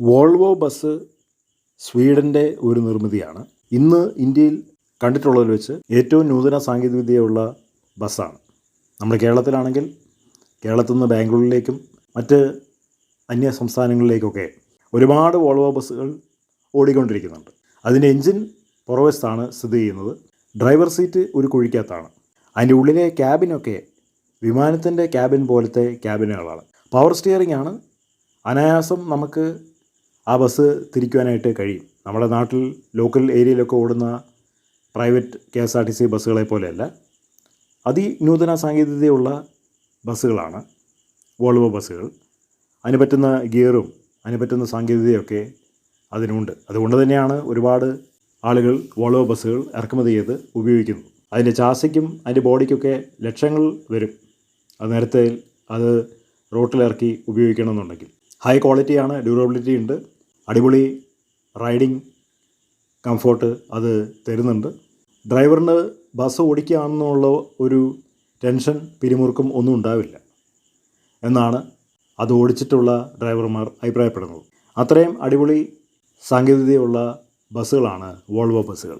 Volvo bus സ്വീഡന്റെ ഒരു നിർമ്മിതിയാണ്. ഇന്ന് ഇന്ത്യയിൽ കണ്ടിട്ടുള്ളതിൽ വെച്ച് ഏറ്റവും നൂതന സാങ്കേതികവിദ്യയുള്ള ബസ്സാണ്. നമ്മൾ കേരളത്തിലാണെങ്കിൽ കേരളത്തിൽ നിന്ന് ബാംഗ്ലൂരിലേക്കും മറ്റ് അന്യ സംസ്ഥാനങ്ങളിലേക്കൊക്കെ ഒരുപാട് വോൾവോ ബസ്സുകൾ ഓടിക്കൊണ്ടിരിക്കുന്നുണ്ട്. അതിന്റെ എൻജിൻ പുറവശത്താണ് സ്ഥിതി ചെയ്യുന്നത് ഡ്രൈവർ സീറ്റ് ഒരു കുഴിക്കകത്താണ്. അതിന്റെ ഉള്ളിലെ ക്യാബിനൊക്കെ വിമാനത്തിന്റെ ക്യാബിൻ പോലത്തെ ക്യാബിനുകളാണ്. പവർ സ്റ്റിയറിംഗ് ആണ്. അനായാസം നമുക്ക് ആ ബസ് തിരിക്കുവാനായിട്ട് കഴിയും. നമ്മുടെ നാട്ടിൽ ലോക്കൽ ഏരിയയിലൊക്കെ ഓടുന്ന private K S R T C ബസ്സുകളെ പോലെയല്ല. അതിനൂതന സാങ്കേതികതയുള്ള ബസ്സുകളാണ് വോൾവോ ബസ്സുകൾ. അതിന് പറ്റുന്ന ഗിയറും അതിന് പറ്റുന്ന സാങ്കേതികതയൊക്കെ അതിനുണ്ട്. അതുകൊണ്ട് തന്നെയാണ് ഒരുപാട് ആളുകൾ വോൾവോ ബസ്സുകൾ ഇറക്കുമതി ചെയ്ത് ഉപയോഗിക്കുന്നത്. അതിന്റെ ചാസയ്ക്കും അതിന്റെ ബോഡിക്കൊക്കെ ലക്ഷങ്ങൾ വരും. അത് നേരത്തെ അത് റോട്ടിലിറക്കി ഉപയോഗിക്കണമെന്നുണ്ടെങ്കിൽ. ഹൈ ക്വാളിറ്റിയാണ് ഡ്യൂറബിലിറ്റി ഉണ്ട്. അടിപൊളി റൈഡിങ് കംഫോർട്ട് അത് തരുന്നുണ്ട്. ഡ്രൈവറിന് ബസ് ഓടിക്കുകയാണെന്നുള്ള ഒരു ടെൻഷൻ പിരിമുറുക്കം ഒന്നും ഉണ്ടാവില്ല എന്നാണ് അത് ഓടിച്ചിട്ടുള്ള ഡ്രൈവർമാർ അഭിപ്രായപ്പെടുന്നത്. അത്രയും അടിപൊളി സാങ്കേതികതയുള്ള ബസ്സുകളാണ് വോൾവോ ബസ്സുകൾ